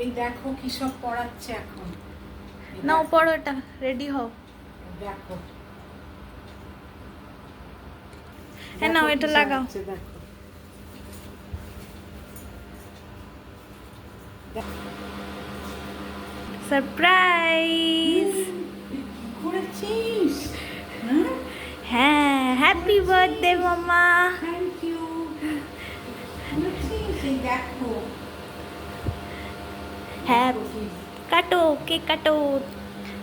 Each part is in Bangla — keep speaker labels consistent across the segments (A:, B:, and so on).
A: এই দেখো কি সব পড়াচ্ছে এখন।
B: নাও পড়ো এটা রেডি হও।
A: দেখো।
B: হ্যাঁ, নাও, এটা লাগাও।
A: দেখো।
B: সারপ্রাইজ
A: কি করেছিস? হ্যাঁ?
B: হ্যাঁ হ্যাপি বার্থডে মামা
A: থ্যাংক ইউ দেখো।
B: হ্যাপ
A: দেখো কি
B: কাটো কেক কাটো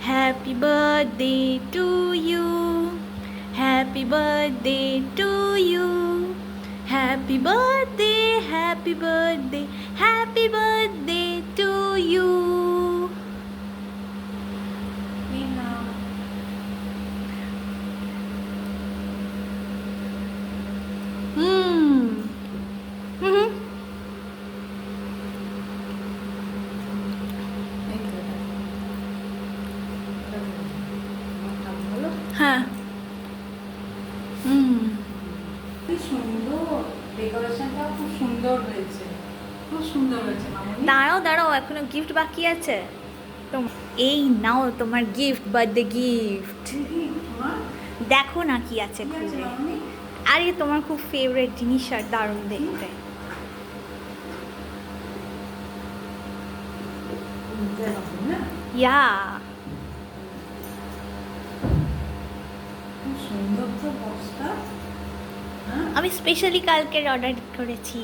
B: happy birthday to you happy birthday to you happy birthday happy birthday happy birthday to you
A: এই নাও।
B: হুম হুম
A: এই তো দেখো। এটা দেখো। আমারটা ভালো?
B: হ্যাঁ হুম
A: সুন্দর খুব সুন্দর হয়েছে। খুব সুন্দর হয়েছে
B: দাঁড়াও দাঁড়াও এখনও গিফট বাকি আছে। এই নাও তোমার গিফট বার্থডে গিফট দেখো না কি আছে খুলে। আরে তোমার খুব ফেভারিট জিনিস আর দারুণ দেখতে। ইয়া
A: খুব হ্যাঁ?
B: আমি স্পেশালি কালকের অর্ডার করেছি।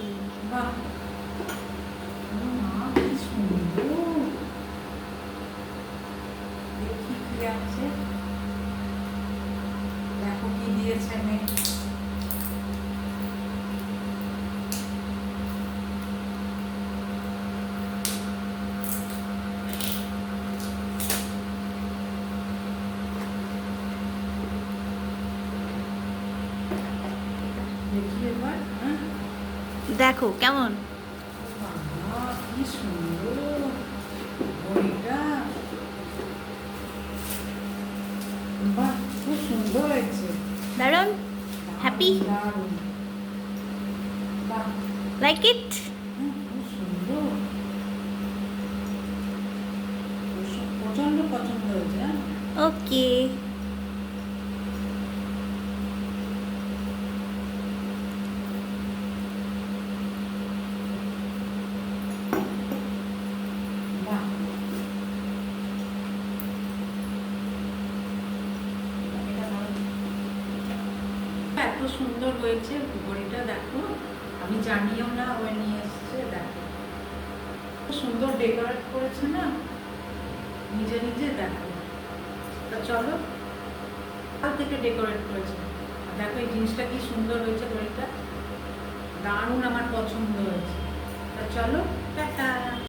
A: দেখি কি আছে। দেখো কি দিয়েছে মেয়ে দেখি এবার হ্যাঁ
B: দেখো কেমন
A: বাবা, কি সুন্দর ঘড়িটা বাহ খুব সুন্দর হয়েছে
B: দারুণ কেমন?
A: দারুণ। বাহ
B: লাইক ইট
A: হুম, খুব সুন্দর প্রচ- প্রচণ্ড পছন্দ হয়েছে হ্যাঁ
B: ওকে
A: বাহ এটা ভালো। এত সুন্দর হয়েছে, ঘড়িটা দেখো। আমি জানিও না ও নিয়ে এসছে, দেখো। সুন্দর ডেকোরেট করেছে না, নিজে নিজে দেখো। তা চলো, কাল থেকে ডেকোরেট করেছে। দেখো এই জিনিসটা কি সুন্দর হয়েছে ঘড়িটা। দারুণ আমার পছন্দ হয়েছে। তা চলো, টাটা।